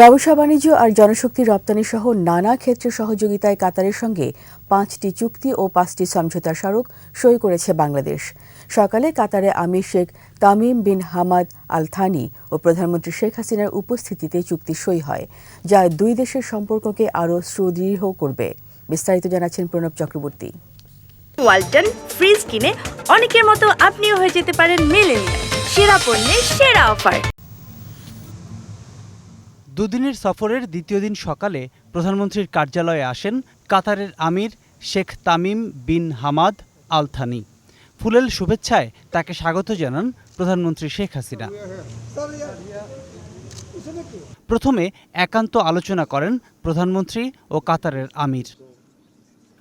ব্যবসা বাণিজ্য আর জনশক্তি রপ্তানি সহ নানা ক্ষেত্রে সহযোগিতায় কাতারের সঙ্গে পাঁচটি চুক্তি ও পাঁচটি সমঝোতা স্মারক সই করেছে বাংলাদেশ। সকালে কাতারে আমির Sheikh Tamim bin Hamad Al Thani ও প্রধানমন্ত্রী শেখ হাসিনার উপস্থিতিতে চুক্তি সই হয়, যা দুই দেশের সম্পর্ককে আরও সুদৃঢ় করবে। বিস্তারিত জানাচ্ছেন প্রণব চক্রবর্তী। ওয়ালটন ফ্রিজ কিনে অনেকের মতো আপনিও হয়ে যেতে পারেন মেলেনিয়া সেরা পণ্যের সেরা অফার। দুদিনের সফরের দ্বিতীয় দিন সকালে প্রধানমন্ত্রীর কার্যালয়ে আসেন কাতারের আমির Sheikh Tamim bin Hamad Al Thani ফুলেল শুভেচ্ছায় তাকে স্বাগত জানান প্রধানমন্ত্রী শেখ হাসিনা। প্রথমে একান্ত আলোচনা করেন প্রধানমন্ত্রী ও কাতারের আমির।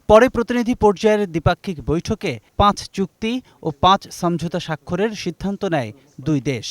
পরে প্রতিনিধি পর্যায়ের দ্বিপাক্ষিক বৈঠকে পাঁচ চুক্তি ও পাঁচ সমঝোতা স্বাক্ষরের সিদ্ধান্ত নেয় দুই দেশ।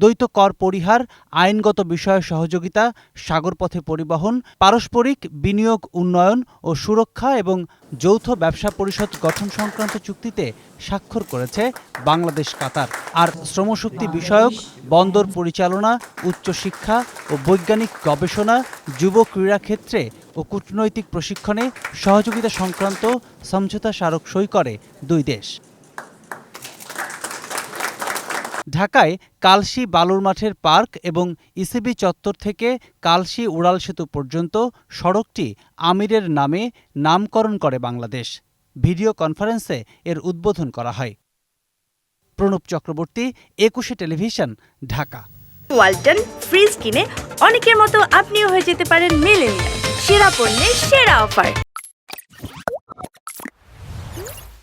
দ্বৈত কর পরিহার, আইনগত বিষয়ে সহযোগিতা, সাগরপথে পরিবহন, পারস্পরিক বিনিয়োগ উন্নয়ন ও সুরক্ষা এবং যৌথ ব্যবসা পরিষদ গঠন সংক্রান্ত চুক্তিতে স্বাক্ষর করেছে বাংলাদেশ, কাতার। আর শ্রমশক্তি বিষয়ক, বন্দর পরিচালনা, উচ্চশিক্ষা ও বৈজ্ঞানিক গবেষণা, যুব ক্রীড়া ক্ষেত্রে ও কূটনৈতিক প্রশিক্ষণে সহযোগিতা সংক্রান্ত সমঝোতা স্মারক সই করে দুই দেশ। ঢাকায় কালশি বালুর মাঠের পার্ক এবং ইসিবি চত্বর থেকে কালশি উড়াল সেতু পর্যন্ত সড়কটি আমিরের নামে নামকরণ করে বাংলাদেশ। ভিডিও কনফারেন্সে এর উদ্বোধন করা হয়। প্রণব চক্রবর্তী, একুশে টেলিভিশন, ঢাকা। ওয়ালটন ফ্রিজ কিনে অনেকের মতো আপনিও হয়ে যেতে পারেন মেলেনিয়া সেরা পণ্যের সেরা অফার।